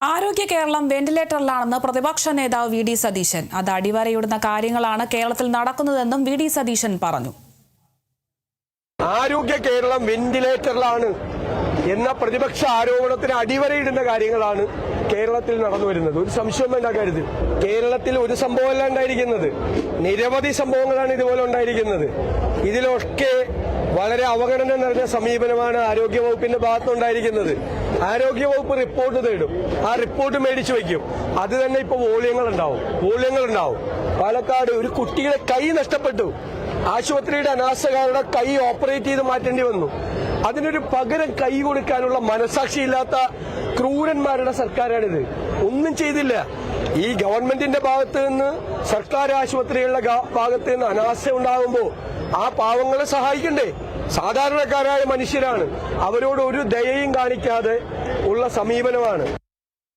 ആരോഗ്യ കേരളം വെന്റിലേറ്ററിലാണെന്ന് പ്രതിപക്ഷ നേതാവ് വി ഡി സതീശൻ. അത് അടിവരയിടുന്ന കാര്യങ്ങളാണ് കേരളത്തിൽ നടക്കുന്നതെന്നും വി ഡി സതീശൻ പറഞ്ഞു. ആരോഗ്യ കേരളം വെന്റിലേറ്ററിലാണ് എന്ന പ്രതിപക്ഷ ആരോപണത്തിന് അടിവരയിടുന്ന കാര്യങ്ങളാണ് കേരളത്തിൽ നടന്നു വരുന്നത്. ഒരു സംശയം വേണ്ട കരുത് കേരളത്തിൽ ഒരു സംഭവമല്ല ഉണ്ടായിരിക്കുന്നത്. നിരവധി സംഭവങ്ങളാണ് ഇതുപോലെ ഉണ്ടായിരിക്കുന്നത്. ഇതിലൊക്കെ വളരെ അവഗണന നിറഞ്ഞ സമീപനമാണ് ആരോഗ്യവകുപ്പിന്റെ ഭാഗത്തുണ്ടായിരിക്കുന്നത്. ആരോഗ്യവകുപ്പ് റിപ്പോർട്ട് തേടും. ആ റിപ്പോർട്ട് മേടിച്ചു വയ്ക്കും അത് തന്നെ ഇപ്പൊ വോളിയങ്ങൾ ഉണ്ടാവും വോളിയങ്ങൾ ഉണ്ടാവും പാലക്കാട് ഒരു കുട്ടിയുടെ കൈ നഷ്ടപ്പെട്ടു. ആശുപത്രിയുടെ അനാശകാരുടെ കൈ ഓപ്പറേറ്റ് ചെയ്ത് മാറ്റേണ്ടി വന്നു. അതിനൊരു പകരം കൈ കൊടുക്കാനുള്ള മനസാക്ഷിയില്ലാത്ത ക്രൂരന്മാരുടെ സർക്കാരാണിത്. ഒന്നും ചെയ്തില്ല. ഈ ഗവൺമെന്റിന്റെ ഭാഗത്ത് നിന്ന് സർക്കാർ ആശുപത്രികളുടെ ഭാഗത്ത് നിന്ന് അനാശ ഉണ്ടാകുമ്പോൾ ആ പാവങ്ങളെ സഹായിക്കണ്ടേ? സാധാരണക്കാരായ മനുഷ്യരാണ്. അവരോട് ഒരു ദയയും കാണിക്കാതെ ഉള്ള സമീപനമാണ്.